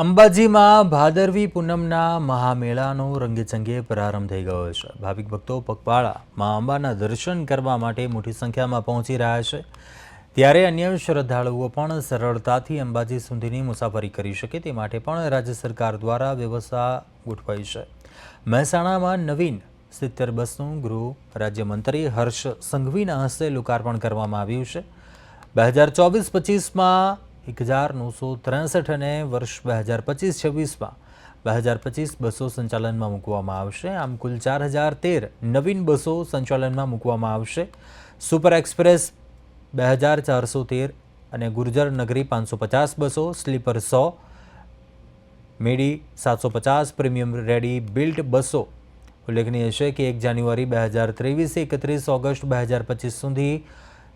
અંબાજીમાં ભાદરવી પૂનમના મહામેળાનો રંગેચંગે પ્રારંભ થઈ ગયો છે. ભાવિક ભક્તો પગપાળા મા અંબાના દર્શન કરવા માટે મોટી સંખ્યામાં પહોંચી રહ્યા છે. ત્યારે અન્ય શ્રદ્ધાળુઓ પણ સરળતાથી અંબાજી સુધીની મુસાફરી કરી શકે તે માટે પણ રાજ્ય સરકાર દ્વારા વ્યવસ્થા ગોઠવાઈ છે. મહેસાણામાં નવીન સિત્તેર બસનું ગૃહ રાજ્યમંત્રી હર્ષ સંઘવીના હસ્તે લોકાર્પણ કરવામાં આવ્યું છે. બે હજાર ચોવીસ પચીસમાં એક હજાર નવસો ત્રેસઠ અને વર્ષ બે હજાર પચીસ છવ્વીસમાં. બે હજાર પચીસ બસો સંચાલનમાં મૂકવામાં આવશે. આમ કુલ ચાર હજાર તેર નવીન બસો સંચાલનમાં મૂકવામાં આવશે. સુપર એક્સપ્રેસ બે હજાર ચારસો તેર અને ગુર્જર નગરી પાંચસો પચાસ બસો, સ્લીપર સો, મેડી સાતસો પચાસ, પ્રીમિયમ રેડી બિલ્ટ બસો. ઉલ્લેખનીય છે કે એક જાન્યુઆરી બે હજાર ત્રેવીસ, એકત્રીસ ઓગસ્ટ બે હજાર પચીસ સુધી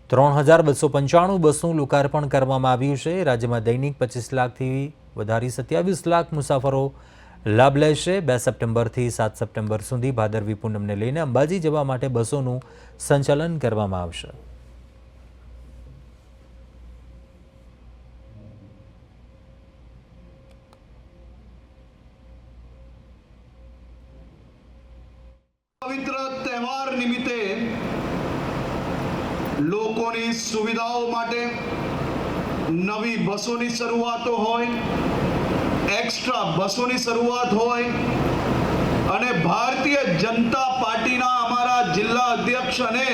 ત્રણ હજાર બસો પંચાણું બસનું લોકાર્પણ કરવામાં આવ્યું છે. રાજ્યમાં દૈનિક પચીસ લાખથી વધારી સત્યાવીસ લાખ મુસાફરો લાભ લેશે બે સપ્ટેમ્બરથી સાત સપ્ટેમ્બર સુધી ભાદરવી પૂનમને લઈને અંબાજી જવા માટે બસોનું સંચાલન કરવામાં આવશે. પવિત્ર તહેવાર નિમિત્તે લોકોની સુવિધાઓ માટે નવી બસોની શરૂઆતો હોય એક્સ્ટ્રા બસોની શરૂઆત હોય અને ભારતીય જનતા પાર્ટીના અમારા જિલ્લા અધ્યક્ષ અને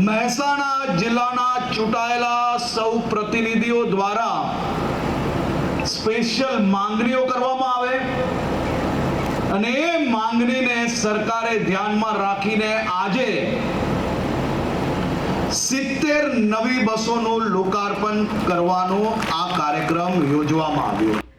મહેસાણા જિલ્લાના ચૂંટાયેલા સૌ પ્રતિનિધિઓ દ્વારા સ્પેશિયલ માંગણીઓ કરવામાં આવે. અને એ માંગણીને સરકારે ધ્યાનમાં રાખીને આજે સિત્તેર નવી બસોનું લોકાર્પણ કરવાનો આ કાર્યક્રમ યોજવામાં આવ્યો.